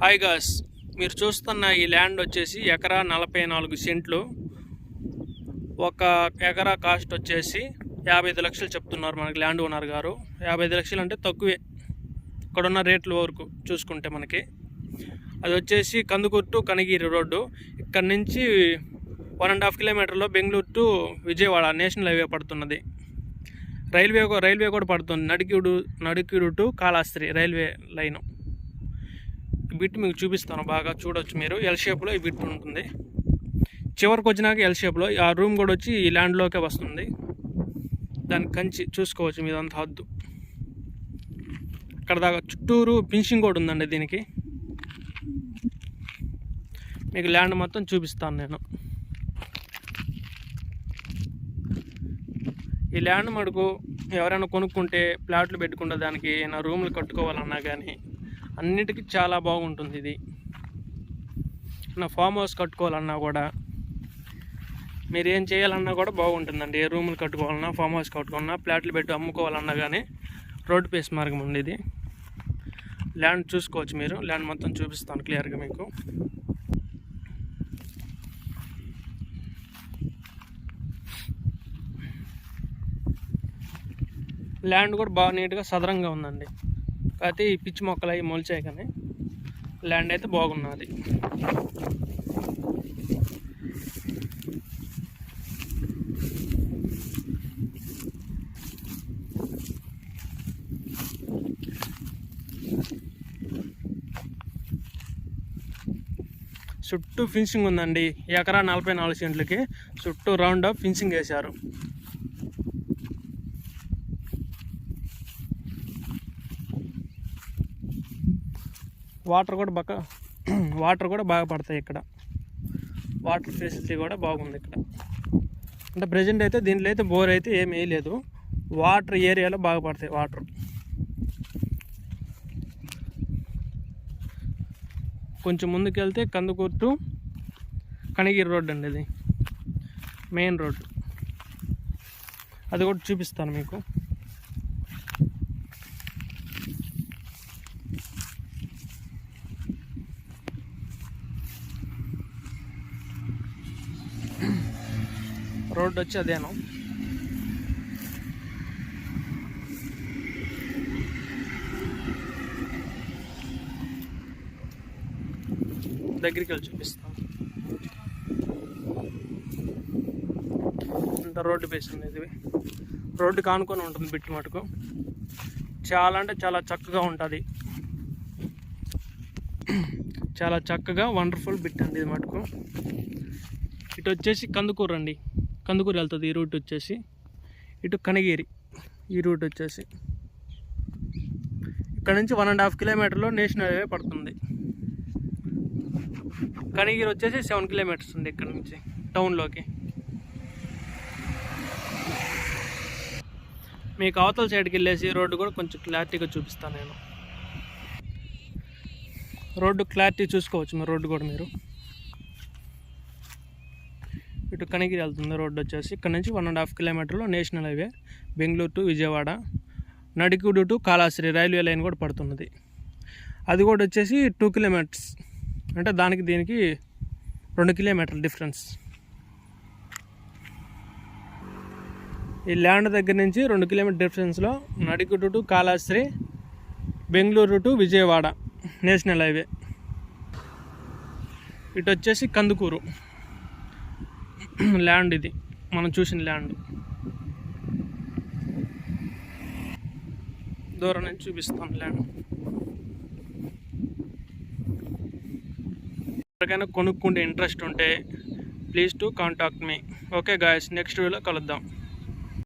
Hi gas మీరు చూస్తున్న ఈ ల్యాండ్ వచ్చేసి ఎకరా నలభై నాలుగు సెంట్లు. ఒక ఎకరా కాస్ట్ వచ్చేసి యాభై ఐదు లక్షలు చెప్తున్నారు మనకి ల్యాండ్ ఓనర్ గారు. యాభై ఐదు లక్షలు అంటే తక్కువే. ఇక్కడున్న రేట్ల వరకు చూసుకుంటే మనకి. అది వచ్చేసి కందుకూరు కనగిరి రోడ్డు. ఇక్కడ నుంచి one and half కిలోమీటర్లో Bengaluru to Vijayawada national highway పడుతున్నది. రైల్వే రైల్వే కూడా పడుతుంది. Nadikudi Nadikudi to Kalahasti railway line. Bit మీకు చూపిస్తాను. బాగా చూడొచ్చు మీరు. ఎల్ షేప్లో ఈ బిట్ ఉంటుంది. చివరికి వచ్చినాక ఎల్ షేప్లో ఆ రూమ్ కూడా వచ్చి ఈ ల్యాండ్లోకే వస్తుంది. దాని కంచి చూసుకోవచ్చు మీదంతా హద్దు. అక్కడ దాకా చుట్టూరు ఫినిషింగ్ కూడా ఉందండి దీనికి. మీకు ల్యాండ్ మొత్తం చూపిస్తాను నేను. ఈ ల్యాండ్ మటుకు ఎవరైనా కొనుక్కుంటే ప్లాట్లు పెట్టుకుంటే దానికి ఏమైనా రూమ్లు కట్టుకోవాలన్నా కానీ అన్నిటికీ చాలా బాగుంటుంది ఇది. నా ఫామ్ హౌస్ కట్టుకోవాలన్నా కూడా మీరు ఏం చేయాలన్నా కూడా బాగుంటుందండి. ఏ రూములు కట్టుకోవాలన్నా ఫామ్ హౌస్ కట్టుకోవాలన్నా ప్లాట్లు పెట్టి అమ్ముకోవాలన్నా కానీ రోడ్ పేస్ మార్గం ఉంది ఇది. ల్యాండ్ చూసుకోవచ్చు మీరు. ల్యాండ్ మొత్తం చూపిస్తాను క్లియర్గా మీకు. ల్యాండ్ కూడా బాగా నీట్గా సదరంగా ఉందండి. కాకపోతే ఈ పిచ్చి మొక్కలు అవి మొలిచాయి కానీ ల్యాండ్ అయితే బాగున్నది. చుట్టూ ఫినిషింగ్ ఉందండి. ఎకరా నలభై నాలుగు సెంట్లకి చుట్టూ రౌండ్ ఆఫ్ ఫినిషింగ్ వేశారు వాటర్ కూడా బాగా వాటర్ కూడా బాగా పడతాయి ఇక్కడ. వాటర్ ఫెసిలిటీ కూడా బాగుంది ఇక్కడ. అంటే ప్రజెంట్ అయితే దీంట్లో అయితే బోర్ అయితే ఏం వేయలేదు వాటర్ ఏరియాలో బాగా పడతాయి వాటర్. కొంచెం ముందుకు వెళ్తే కందుకూరు కనగిరి రోడ్ అండి ఇది. Main road. అది కూడా చూపిస్తాను మీకు. రోడ్ వచ్చి అదేను. దగ్గరికి వెళ్ళి చూపిస్తాను. అంత రోడ్డు బేస్ ఇది రోడ్డు కానుకొని ఉంటుంది బిట్టి మటుకు. చాలా అంటే చాలా చక్కగా ఉంటుంది. చాలా చక్కగా వండర్ఫుల్ బిట్ అండి ఇది మటుకు. ఇటు వచ్చేసి కందుకూరు అండి. కందుకూరు వెళ్తుంది ఈ రూట్ వచ్చేసి. ఇటు కనగిరి ఈ రూట్ వచ్చేసి. ఇక్కడ నుంచి వన్ అండ్ హాఫ్ కిలోమీటర్లో నేషనల్ హైవే పడుతుంది. కనగిరి వచ్చేసి సెవెన్ కిలోమీటర్స్ ఉంది ఇక్కడ నుంచి టౌన్లోకి. మీకు అవతల సైడ్కి వెళ్ళేసి రోడ్డు కూడా కొంచెం క్లారిటీగా చూపిస్తాను నేను. రోడ్డు క్లారిటీ చూసుకోవచ్చు మీరు రోడ్డు కూడా మీరు. ఇటు కనిగిరి వెళ్తుంది రోడ్డు వచ్చేసి ఇక్కడ నుంచి one and half కిలోమీటర్లో national highway Bengaluru to Vijayawada. Nadikudi to Kalahasti railway line కూడా పడుతున్నది. అది కూడా వచ్చేసి టూ కిలోమీటర్స్ అంటే దానికి దీనికి రెండు కిలోమీటర్ల డిఫరెన్స్ ఈ ల్యాండ్ దగ్గర నుంచి రెండు kilometre డిఫరెన్స్లో Nadikudi to Kalahasti Bengaluru to Vijayawada national highway. ఇటు వచ్చేసి కందుకూరు. ల్యాండ్ ఇది. మనం చూసిన ల్యాండ్. దూరం నుంచి చూపిస్తాం ల్యాండ్. ఎవరికైనా కొనుక్కుంటే ఇంట్రెస్ట్ ఉంటే please to contact me. Okay guys next వీడియోలో కలుద్దాం.